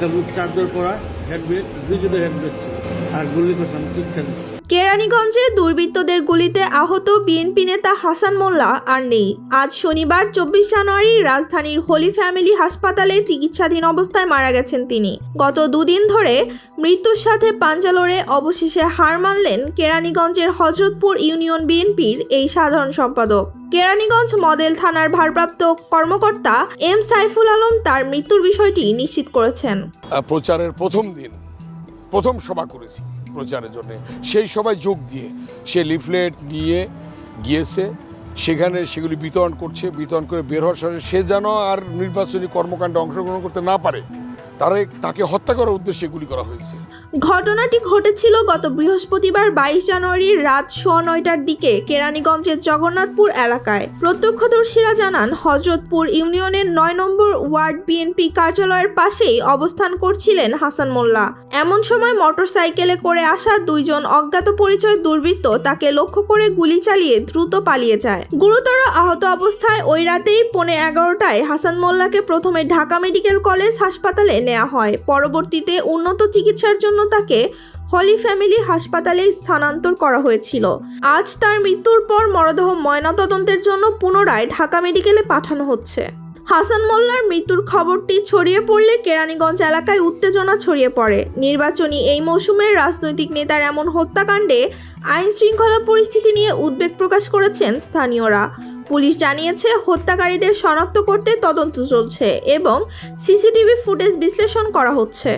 একটা চাদর পরা কেরানীগঞ্জে দুর্বৃত্তদের গুলিতে আহত বিএনপি নেতা হাসান মোল্লা আর নেই। আজ শনিবার, চব্বিশ জানুয়ারি, রাজধানীর হোলি ফ্যামিলি হাসপাতালে চিকিৎসাধীন অবস্থায় মারা গেছেন তিনি। গত দুদিন ধরে মৃত্যুর সাথে পাঞ্জালোরে অবশেষে হার মানলেন কেরানীগঞ্জের হজরতপুর ইউনিয়ন বিএনপির এই সাধারণ সম্পাদক। কেরানীগঞ্জ মডেল থানার ভারপ্রাপ্ত কর্মকর্তা এম সাইফুল আলম তার মৃত্যুর বিষয়টি নিশ্চিত করেছেন। প্রচারের প্রথম দিন, প্রথম সভা করেছি প্রচারের জন্য। সেই সভায় যোগ দিয়ে সে লিফলেট নিয়ে গিয়েছে, সেখানে সেগুলি বিতরণ করছে, বিতরণ করে বের হওয়ার সাথে সে যেন আর নির্বাচনী কর্মকাণ্ডে অংশগ্রহণ করতে না পারে। তারা, তাকে হত্যা করার উদ্দেশ্যে এগুলি করা হয়েছে। ঘটনাটি ঘটেছিল গত বৃহস্পতিবার বাইশ জানুয়ারির রাত সোয়া নয়টার দিকে কেরানীগঞ্জের জগন্নাথপুর এলাকায়। প্রত্যক্ষদর্শীরা জানান, হজরতপুর ইউনিয়নের নয় নম্বর ওয়ার্ড বিএনপি কার্যালয়ের পাশেই অবস্থান করছিলেন হাসান মোল্লা। এমন সময় মোটরসাইকেলে করে আসা দুইজন অজ্ঞাত পরিচয় দুর্বৃত্ত তাকে লক্ষ্য করে গুলি চালিয়ে দ্রুত পালিয়ে যায়। গুরুতর আহত অবস্থায় ওই রাতেই পৌনে এগারোটায় হাসান মোল্লাকে প্রথমে ঢাকা মেডিকেল কলেজ হাসপাতালে নেওয়া হয়। পরবর্তীতে উন্নত চিকিৎসার জন্য তাকে হলি ফ্যামিলি হাসপাতালে স্থানান্তর করা হয়েছিল। আজ তার মৃত্যুর পর মরদেহ ময়নাতদন্তের জন্য পুনরায় ঢাকা মেডিকেলে পাঠানো হচ্ছে। হাসান মোল্লার মৃত্যুর খবরটি ছড়িয়ে পড়লে কেরানীগঞ্জ এলাকায় উত্তেজনা ছড়িয়ে পড়ে। নির্বাচনী এই মৌসুমে রাজনৈতিক নেতার এমন হত্যাকাণ্ডে আইন শৃঙ্খলা পরিস্থিতি নিয়ে উদ্বেগ প্রকাশ করেছেন স্থানীয়রা। পুলিশ জানিয়েছে হত্যাকারীদের শনাক্ত করতে তদন্ত চলছে এবং সিসিটিভি ফুটেজ বিশ্লেষণ করা হচ্ছে।